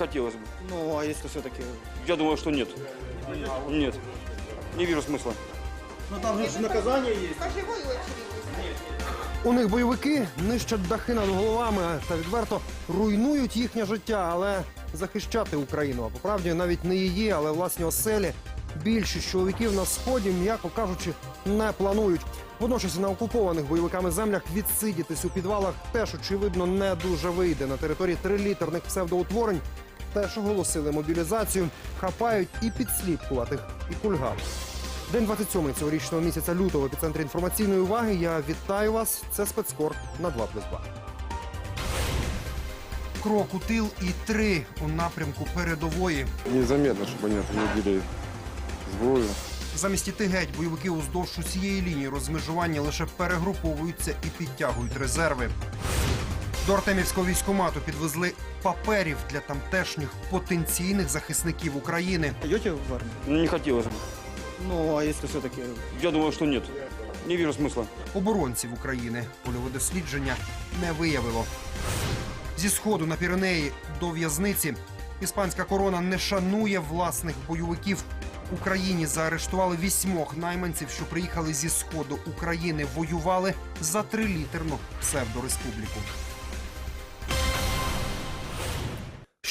хотелось бы. Ну, а если все-таки... Я думаю, что нет. Нет. Не вижу смысла. Ну, там же наказание есть. У них бойовики нищать дахи над головами та відверто руйнують їхнє життя, але захищати Україну, а по правді навіть не її, але власні оселі. Більшість чоловіків на сході, м'яко кажучи, не планують. Водночас на окупованих бойовиками землях відсидітись у підвалах теж очевидно не дуже вийде. На території трилітерних псевдоутворень теж оголосили мобілізацію, хапають і підслідкуватих, і кульгав. День 27 цьогорічного місяця лютого в епіцентрі інформаційної уваги. Я вітаю вас. Це спецкор на 2 плюс 2. Крок у тил і три у напрямку передової. Незаметно, чтобы они отводили зброю. Замість іти геть бойовики уздовж усієї лінії розмежування лише перегруповуються і підтягують резерви. До Артемівського військкомату підвезли паперів для тамтешніх потенційних захисників України. Идете в армию? Ну, Не хотелось бы. Ну, а если все-таки... Я думаю, что нет. Не вижу смысла. оборонців України. Польове дослідження не виявило. Зі сходу на Піренеї до в'язниці іспанська корона не шанує власних бойовиків. Україні заарештували вісьмох найманців, що приїхали зі сходу України, воювали за трилітерну псевдореспубліку.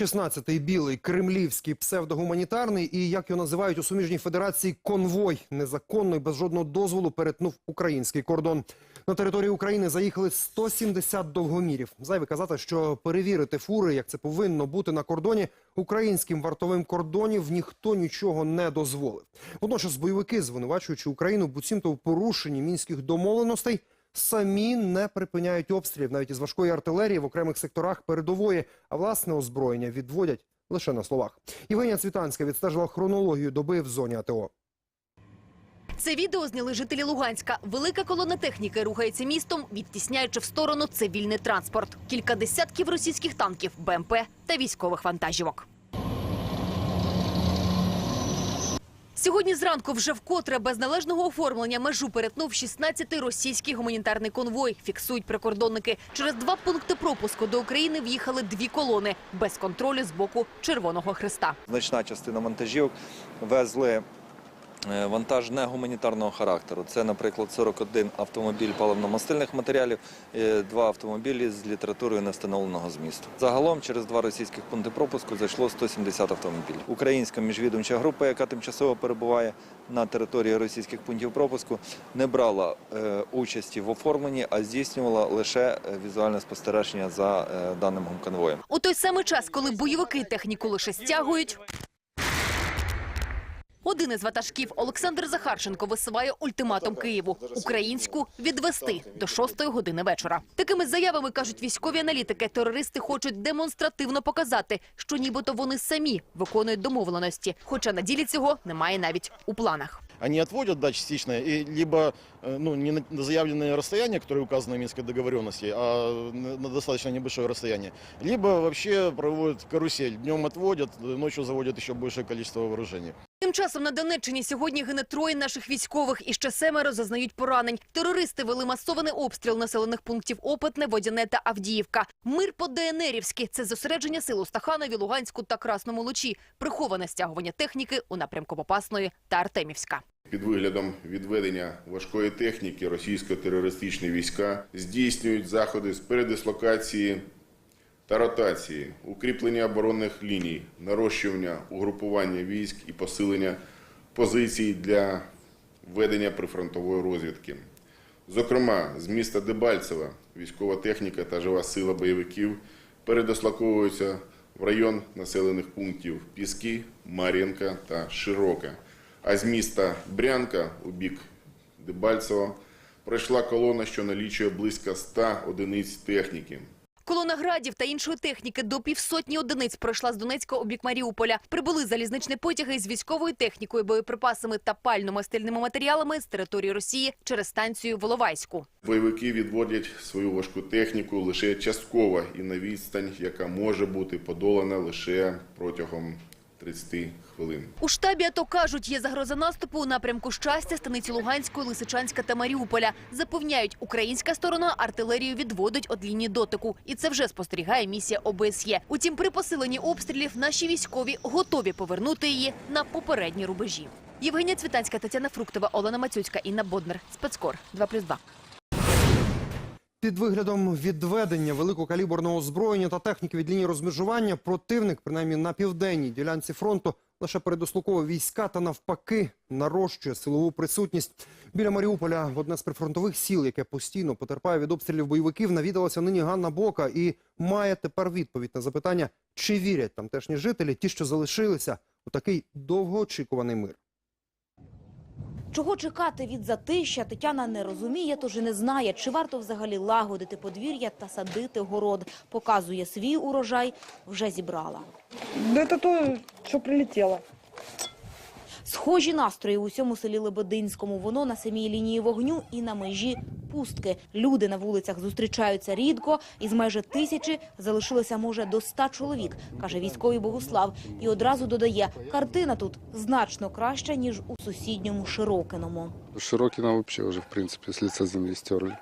16-й білий кремлівський псевдогуманітарний і як його називають у суміжній федерації конвой незаконно і без жодного дозволу перетнув український кордон. На території України заїхали 170 довгомірів. Зайве казати, що перевірити фури, як це повинно бути на кордоні, українським вартовим кордонів ніхто нічого не дозволив. Водночас бойовики, звинувачуючи Україну буцімто в порушенні мінських домовленостей, самі не припиняють обстрілів навіть із важкої артилерії в окремих секторах передової, а власне озброєння відводять лише на словах. Євгенія Цвітанська відстежила хронологію доби в зоні АТО. Це відео зняли жителі Луганська. Велика колона техніки рухається містом, відтісняючи в сторону цивільний транспорт. Кілька десятків російських танків, БМП та військових вантажівок. Сьогодні зранку вже вкотре без належного оформлення межу перетнув 16-й російський гуманітарний конвой. Фіксують прикордонники. Через два пункти пропуску до України в'їхали дві колони без контролю з боку Червоного Христа. Значна частина вантажівок везли вантаж не гуманітарного характеру. Це, наприклад, 41 автомобіль паливно-мастильних матеріалів, е, два автомобілі з літературою невстановленого змісту. Загалом через два російських пункти пропуску зайшло 170 автомобілів. Українська міжвідомча група, яка тимчасово перебуває на території російських пунктів пропуску, не брала е, участі в оформленні, а здійснювала лише е, візуальне спостереження за е, даним конвоєм. У той самий час, коли бойовики техніку лише стягують. Один із ватажків Олександр Захарченко висуває ультиматум Києву українську відвести до шостої години вечора. Такими заявами кажуть військові аналітики. Терористи хочуть демонстративно показати, що нібито вони самі виконують домовленості, хоча на ділі цього немає навіть у планах. они отводят, да, частично, и либо э, ну, не на на заявленные расстояния, которые указаны в Минской договоренности, а на на достаточно небольшое расстояние, либо вообще проводят карусель. Днем отводят, э, ночью заводят еще большее количество вооружений. Тим часом на Донеччині сьогодні гине троє наших військових і ще семеро зазнають поранень. Терористи вели масований обстріл населених пунктів Опитне, Водяне та Авдіївка. Мир по ДНРівськи – це зосередження сил у Стаханові, Луганську та Красному Лучі, приховане стягування техніки у напрямку Попасної та Артемівська. Під виглядом відведення важкої техніки російсько-терористичні війська здійснюють заходи з передислокації та ротації, укріплення оборонних ліній, нарощування угрупування військ і посилення позицій для ведення прифронтової розвідки. Зокрема, з міста Дебальцева військова техніка та жива сила бойовиків передислоковуються в район населених пунктів Піски, Мар'їнка та Широка. А з міста Брянка у бік Дебальцева пройшла колона, що налічує близько 100 одиниць техніки. Колона градів та іншої техніки до півсотні одиниць пройшла з Донецька у бік Маріуполя. Прибули залізничні потяги з військовою технікою, боєприпасами та пально-мастильними матеріалами з території Росії через станцію Воловайську. Бойовики відводять свою важку техніку лише частково і на відстань, яка може бути подолана лише протягом 30 хвилин. У штабі АТО кажуть, є загроза наступу у напрямку щастя, станиці Луганської, Лисичанська та Маріуполя. Запевняють, українська сторона артилерію відводить від лінії дотику. І це вже спостерігає місія ОБСЄ. Утім, при посиленні обстрілів наші військові готові повернути її на попередні рубежі. Євгенія Цвітанська, Тетяна Фруктова, Олена Мацюцька, Інна Боднер. Спецкор 2+,2. Під виглядом відведення великокаліберного озброєння та техніки від лінії розмежування противник, принаймні на південній ділянці фронту, лише передослукова війська та навпаки нарощує силову присутність. Біля Маріуполя в одне з прифронтових сіл, яке постійно потерпає від обстрілів бойовиків, навідалася нині Ганна Бока і має тепер відповідь на запитання, чи вірять тамтешні жителі, ті, що залишилися, у такий довгоочікуваний мир. Чого чекати від затища, Тетяна не розуміє, тож і не знає, чи варто взагалі лагодити подвір'я та садити город. Показує свій урожай, вже зібрала. Це те, що что прилетело. Схожі настрої у всьому селі Лебединському. Воно на самій лінії вогню і на межі пустки. Люди на вулицях зустрічаються рідко. Із майже тисячі залишилося, може, до ста чоловік, каже військовий Богуслав. І одразу додає, картина тут значно краща, ніж у сусідньому Широкиному. Широкина вообще уже, в принципе, с лица земли стерли.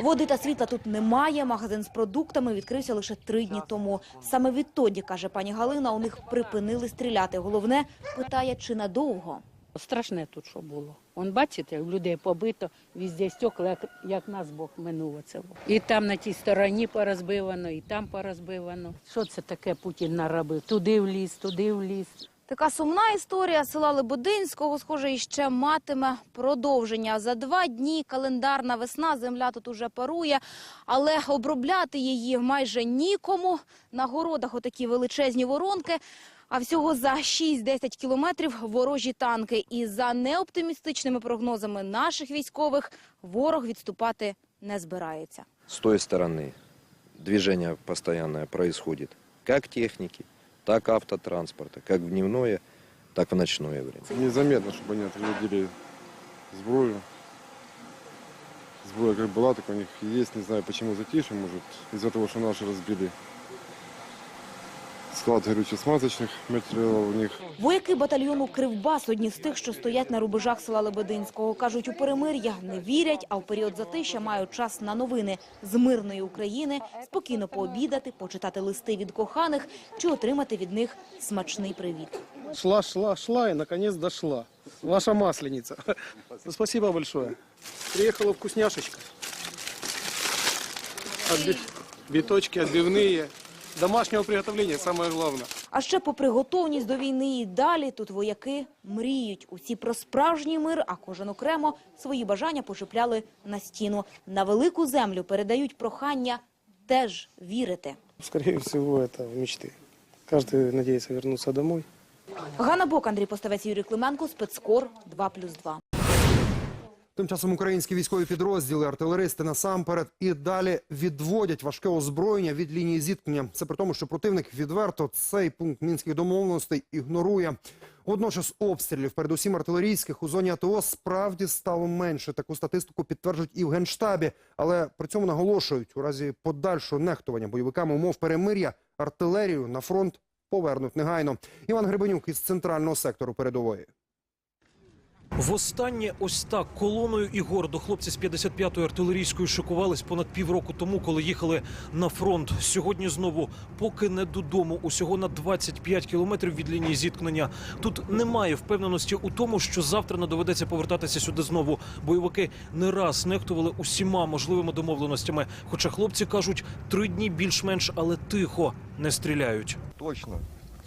Води та світла тут немає. Магазин з продуктами відкрився лише три дні тому. Саме відтоді, каже пані Галина, у них припинили стріляти. Головне, питає, чи надовго. Страшне тут, що було. Он бачите, людей побито, везде стекла, як, як нас Бог минуло це. І там на тій стороні порозбивано, і там порозбивано. Що це таке Путін наробив? Туди вліз, туди вліз. Така сумна історія села Лебединського, схоже, іще матиме продовження. За два дні календарна весна, земля тут уже парує, але обробляти її майже нікому. На городах отакі величезні воронки, а всього за 6-10 кілометрів ворожі танки. І за неоптимістичними прогнозами наших військових ворог відступати не збирається. с той стороны движение постоянное происходит как техники, так автотранспорта, как в дневное, так в ночное время. Незаметно, чтобы они отводили сброю. Сброя как была, так у них есть. Не знаю, почему затишье, может, из-за того, что наши разбили склад горюче-смазочных материалов у них. Вояки батальйону Кривбас одні з тих, що стоять на рубежах села Лебединського. Кажуть, у перемир'я не вірять, а в період затища мають час на новини з мирної України, спокійно пообідати, почитати листи від коханих чи отримати від них смачний привіт. Шла, шла, шла и наконец дошла. Ваша масленица. Спасибо большое. Приехала вкусняшечка. Биточки отбивные. Домашнего приготовления самое главное. А ще попри готовність до війни і далі тут вояки мріють. Усі про справжній мир, а кожен окремо свої бажання почепляли на стіну. На велику землю передають прохання теж вірити. Скорее всего, это мечты. Каждый надеется вернуться домой. Ганна Бок, Андрій Поставець, Юрій Клименко, спецкор 2+,2. Тим часом українські військові підрозділи, артилеристи насамперед і далі відводять важке озброєння від лінії зіткнення. Це при тому, що противник відверто цей пункт мінських домовленостей ігнорує. Водночас обстрілів, передусім артилерійських, у зоні АТО справді стало менше. Таку статистику підтверджують і в генштабі, але при цьому наголошують, у разі подальшого нехтування бойовиками умов перемир'я артилерію на фронт повернуть негайно. Іван Гребенюк із центрального сектору передової. Востаннє ось так колоною і гордо хлопці з 55-ї артилерійської шикувались понад півроку тому, коли їхали на фронт. Сьогодні знову, поки не додому, усього на 25 кілометрів від лінії зіткнення. Тут немає впевненості у тому, що завтра не доведеться повертатися сюди знову. Бойовики не раз нехтували усіма можливими домовленостями. Хоча хлопці кажуть, три дні більш-менш, але тихо не стріляють. Точно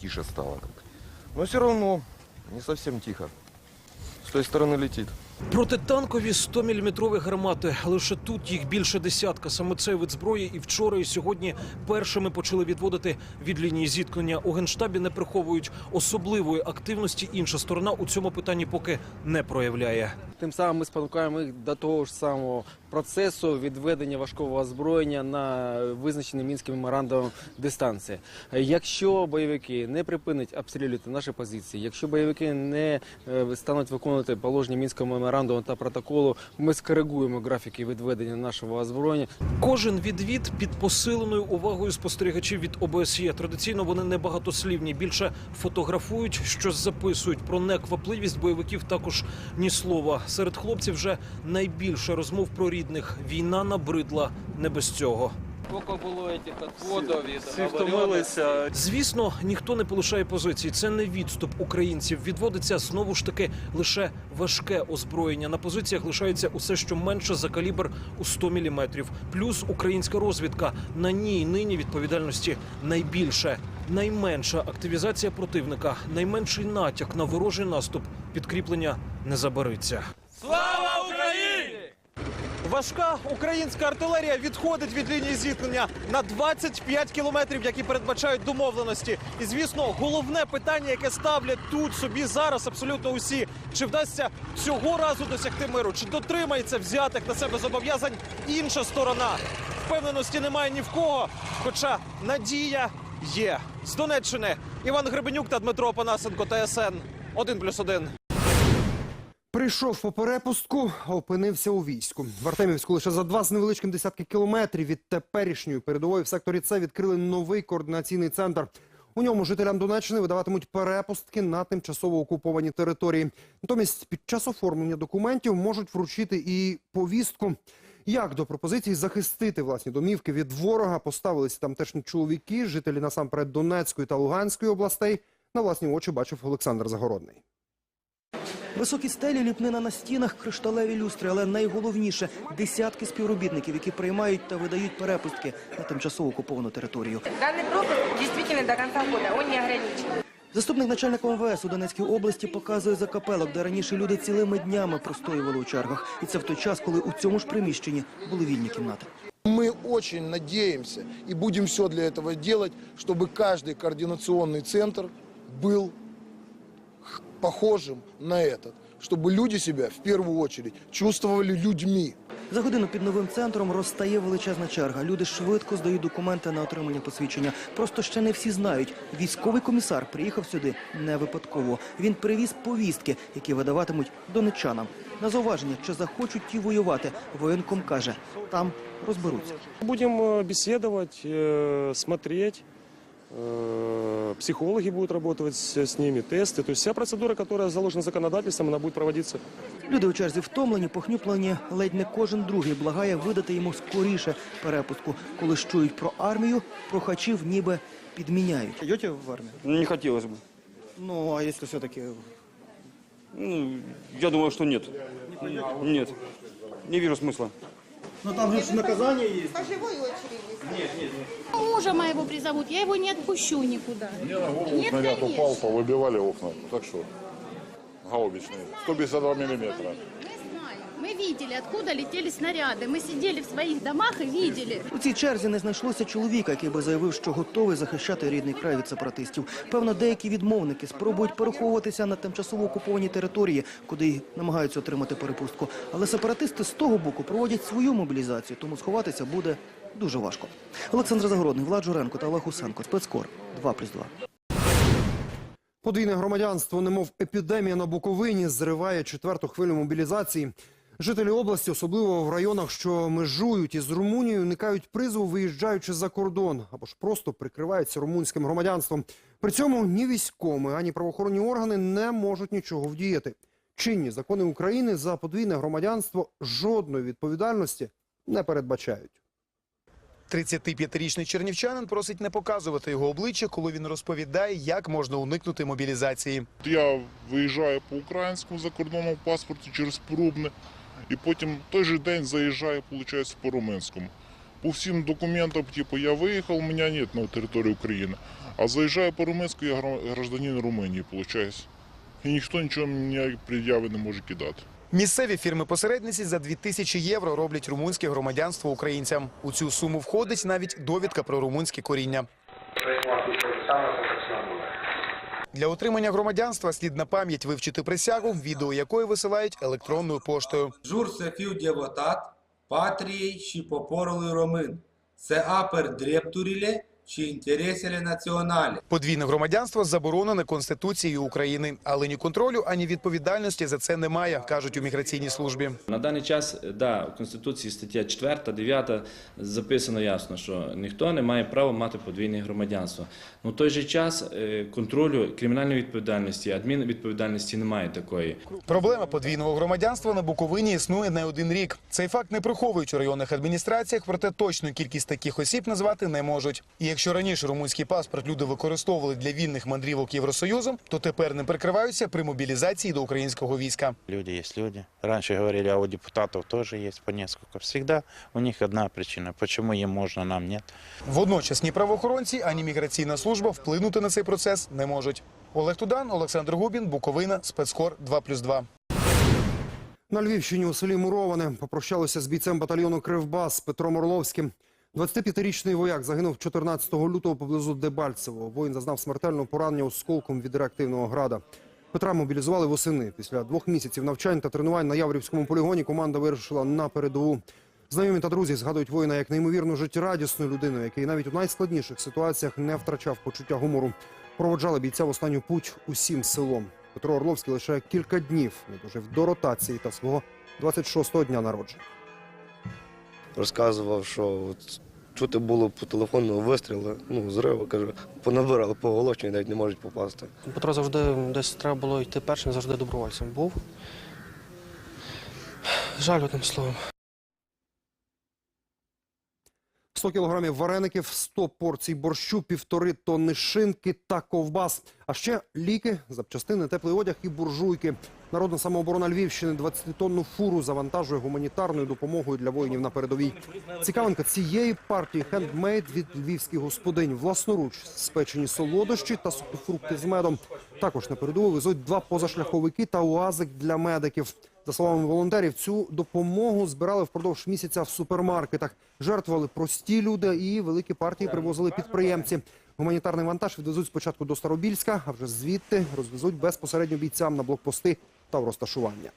тише стало. Но все равно не совсем тихо. С той стороны летит. Протитанкові 100-мм гармати. Лише тут їх більше десятка. Саме цей вид зброї і вчора, і сьогодні першими почали відводити від лінії зіткнення. У генштабі не приховують особливої активності. Інша сторона у цьому питанні поки не проявляє. Тим самим ми спонукаємо їх до того ж самого процесу відведення важкого озброєння на визначені мінським меморандумом дистанції. Якщо бойовики не припинять обстрілювати наші позиції, якщо бойовики не е, стануть виконувати положення мінського меморандуму та протоколу, ми скоригуємо графіки відведення нашого озброєння. Кожен відвід під посиленою увагою спостерігачів від ОБСЄ. Традиційно вони небагатослівні, більше фотографують, щось записують. Про неквапливість бойовиків також ні слова. Серед хлопців вже найбільше розмов про рідних. Війна набридла не без цього. Сколько було цих відводів Всі втомилися. Звісно, ніхто не полишає позиції. Це не відступ українців. Відводиться знову ж таки лише важке озброєння. На позиціях лишається усе, що менше за калібр у 100 міліметрів. Плюс українська розвідка. На ній нині відповідальності найбільше. Найменша активізація противника, найменший натяк на ворожий наступ. Підкріплення не забариться. Слава! Важка українська артилерія відходить від лінії зіткнення на 25 кілометрів, які передбачають домовленості. І звісно, головне питання, яке ставлять тут собі зараз, абсолютно усі: чи вдасться цього разу досягти миру, чи дотримається взятих на себе зобов'язань інша сторона? Впевненості немає ні в кого, хоча надія є. З Донеччини Іван Гребенюк та Дмитро Панасенко, ТСН 1+,1. Прийшов по перепустку, опинився у війську. В Артемівську лише за два з невеличким десятки кілометрів від теперішньої передової в секторі С відкрили новий координаційний центр. У ньому жителям Донеччини видаватимуть перепустки на тимчасово окуповані території. Натомість під час оформлення документів можуть вручити і повістку. Як до пропозиції захистити власні домівки від ворога поставилися тамтешні чоловіки, жителі насамперед Донецької та Луганської областей. На власні очі бачив Олександр Загородний. Високі стелі, ліпнина на стінах, кришталеві люстри, але найголовніше десятки співробітників, які приймають та видають перепустки на тимчасово окуповану територію. Данный пропуск действительно до конца года, он не ограничен. Заступник начальника МВС у Донецькій області показує закапелок, де раніше люди цілими днями простоювали у чергах. І це в той час, коли у цьому ж приміщенні були вільні кімнати. Мы очень надеемся и будем все для этого делать, чтобы каждый координационный центр был х- похожим на этот, чтобы люди себя в первую очередь чувствовали людьми. За годину під новим центром розстає величезна черга. Люди швидко здають документи на отримання посвідчення. Просто ще не всі знають. Військовий комісар приїхав сюди не випадково. Він привіз повістки, які видаватимуть донечанам. На зауваження, чи захочуть ті воювати, воєнком каже, там розберуться. Будем э, беседовать, э, смотреть. Э, Психологи будут работать с, с ними, тесты. То есть вся процедура, которая заложена законодательством, она будет проводиться. Люди у черзі втомлені, похнюплені. Ледь не кожен другий благає видати йому скоріше перепустку. Коли ж чують про армію, прохачів ніби підміняють. Идете в армию? Не хотелось бы. Ну, а якщо все-таки Ну, я думаю, что нет. Нет. Не вижу смысла. Ну там же наказание есть. Мужа моего призовут, я его не отпущу никуда. Мне на голову Нет, снаряд конечно. упал, повыбивали окна. Так что, гаубичные. 152 миллиметра. Мы видели, откуда летели снаряды. Мы сидели в своих домах и видели. У цій черзі не знайшлося чоловіка, який би заявив, що готовий захищати рідний край від сепаратистів. Певно, деякі відмовники спробують переховуватися на тимчасово окуповані території, куди й намагаються отримати перепустку. Але сепаратисти з того боку проводять свою мобілізацію, тому сховатися буде дуже важко. Олександр Загородний, Влад Журенко та Олег Усенко. Спецкор 2+,2. Подвійне громадянство, немов епідемія на Буковині, зриває четверту хвилю мобілізації. Жителі області, особливо в районах, що межують із Румунією, уникають призову, виїжджаючи за кордон або ж просто прикриваються румунським громадянством. При цьому ні військоми, ані правоохоронні органи не можуть нічого вдіяти. Чинні закони України за подвійне громадянство жодної відповідальності не передбачають. 35-річний чернівчанин просить не показувати його обличчя, коли він розповідає, як можна уникнути мобілізації. Я виїжджаю по українському закордонному паспорту через Порубне, і потім той же день заїжджаю, виходить, по румунському. По всім документам, типу, я виїхав, у мене нет на території України. А заїжджаю по румунську, я гра- гражданин Румунії, виходить. І ніхто нічого мені пред'яви не може кидати. Місцеві фірми-посередниці за 2000 євро роблять румунське громадянство українцям. У цю суму входить навіть довідка про румунське коріння. Для отримання громадянства слід на пам'ять вивчити присягу, відео якої висилають електронною поштою. Fiu devotat патрієй чи попоролий ромин. Це апер дрептуріле чи інтереселе націонале. Подвійне громадянство заборонене Конституцією України, але ні контролю, ані відповідальності за це немає, кажуть у міграційній службі. На даний час, да, у Конституції стаття 4, 9 записано ясно, що ніхто не має права мати подвійне громадянство. Ну, в той же час е, контролю кримінальної відповідальності, адмінвідповідальності немає такої. Проблема подвійного громадянства на Буковині існує не один рік. Цей факт не приховують у районних адміністраціях, проте точну кількість таких осіб назвати не можуть. І якщо раніше румунський паспорт люди використовували для вільних мандрівок Євросоюзом, то тепер не прикриваються при мобілізації до українського війська. Люди есть люди. Раньше говорили, а у депутатов тоже есть по несколько. Всегда у них одна причина, почему им можно, нам нет. Водночас ні правоохоронці, ані міграційна служба вплинути на цей процес не можуть. Олег Тудан, Олександр Губін, Буковина, Спецкор 2+,2. На Львівщині у селі Муроване попрощалися з бійцем батальйону Кривбас Петром Орловським. 25-річний вояк загинув 14 лютого поблизу Дебальцево. Воїн зазнав смертельного поранення осколком від реактивного града. Петра мобілізували восени. Після двох місяців навчань та тренувань на Яврівському полігоні команда вирушила на передову. Знайомі та друзі згадують воїна як неймовірно життєрадісну людину, який навіть у найскладніших ситуаціях не втрачав почуття гумору. Проводжали бійця в останню путь усім селом. Петро Орловський лише кілька днів не дожив до ротації та свого 26-го дня народження. Розказував, що от чути було по телефону вистріли, ну, зриви, каже, понабирали по оголошенню, навіть не можуть попасти. Петро завжди десь треба було йти першим, завжди добровольцем був. Жаль одним словом. 100 кілограмів вареників, 100 порцій борщу, півтори тонни шинки та ковбас. А ще ліки, запчастини, теплий одяг і буржуйки. Народна самооборона Львівщини 20-тонну фуру завантажує гуманітарною допомогою для воїнів на передовій. Цікавинка цієї партії хендмейд від львівських господинь. Власноруч спечені солодощі та сухофрукти з медом. Також на передову везуть два позашляховики та уазик для медиків. За словами волонтерів, цю допомогу збирали впродовж місяця в супермаркетах. Жертвували прості люди і великі партії привозили підприємці. Гуманітарний вантаж відвезуть спочатку до Старобільська, а вже звідти розвезуть безпосередньо бійцям на блокпости та в розташування.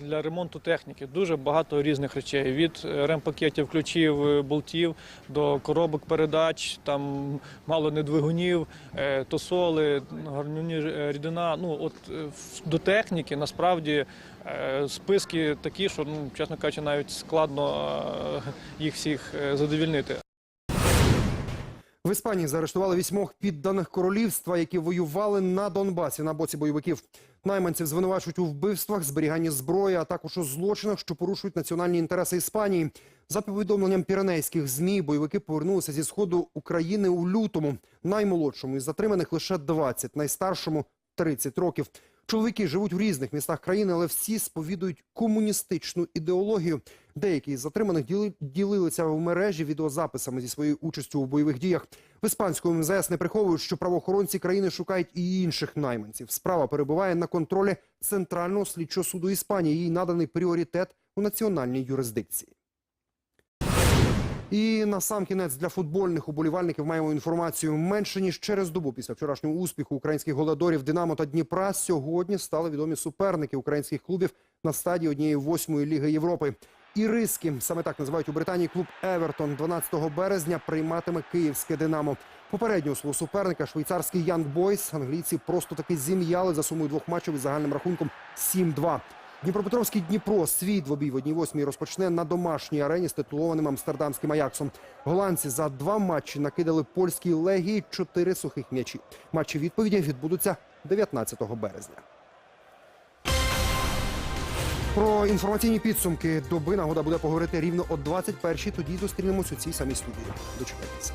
Для ремонту техніки. Дуже багато різних речей. Від ремпакетів, ключів, е, болтів до коробок передач, там мало не двигунів, е, тосоли, гарнюні е, рідина. Ну от до техніки насправді списки такі, що ну чесно кажучи, навіть складно їх всіх задовільнити. В Іспанії заарештували вісьмох підданих королівства, які воювали на Донбасі на боці бойовиків. Найманців звинувачують у вбивствах, зберіганні зброї, а також у злочинах, що порушують національні інтереси Іспанії. За повідомленням піренейських змі, бойовики повернулися зі сходу України у лютому. Наймолодшому із затриманих лише 20, найстаршому 30 років. Чоловіки живуть в різних містах країни, але всі сповідують комуністичну ідеологію. Деякі із затриманих діли- ділилися в мережі відеозаписами зі своєю участю у бойових діях. В іспанському МЗС не приховують, що правоохоронці країни шукають і інших найманців. Справа перебуває на контролі Центрального слідчого суду Іспанії. Їй наданий пріоритет у національній юрисдикції. І на сам кінець для футбольних уболівальників маємо інформацію менше ніж через добу після вчорашнього успіху українських голодорів Динамо та Дніпра. Сьогодні стали відомі суперники українських клубів на стадії однієї восьмої ліги Європи. Іриски саме так називають у Британії клуб Евертон 12 березня прийматиме київське Динамо. Попереднього свого суперника швейцарський Янг Бойс англійці просто таки зім'яли за сумою двох матчів із загальним рахунком 7-2. Дніпропетровський Дніпро свій двобій в одній восьмій розпочне на домашній арені з титулованим амстердамським Аяксом. Голландці за два матчі накидали польській легії чотири сухих м'ячі. Матчі відповіді відбудуться 19 березня. Про інформаційні підсумки доби нагода буде поговорити рівно о 21-й. Тоді зустрінемось у цій самій студії. Дочекайтеся.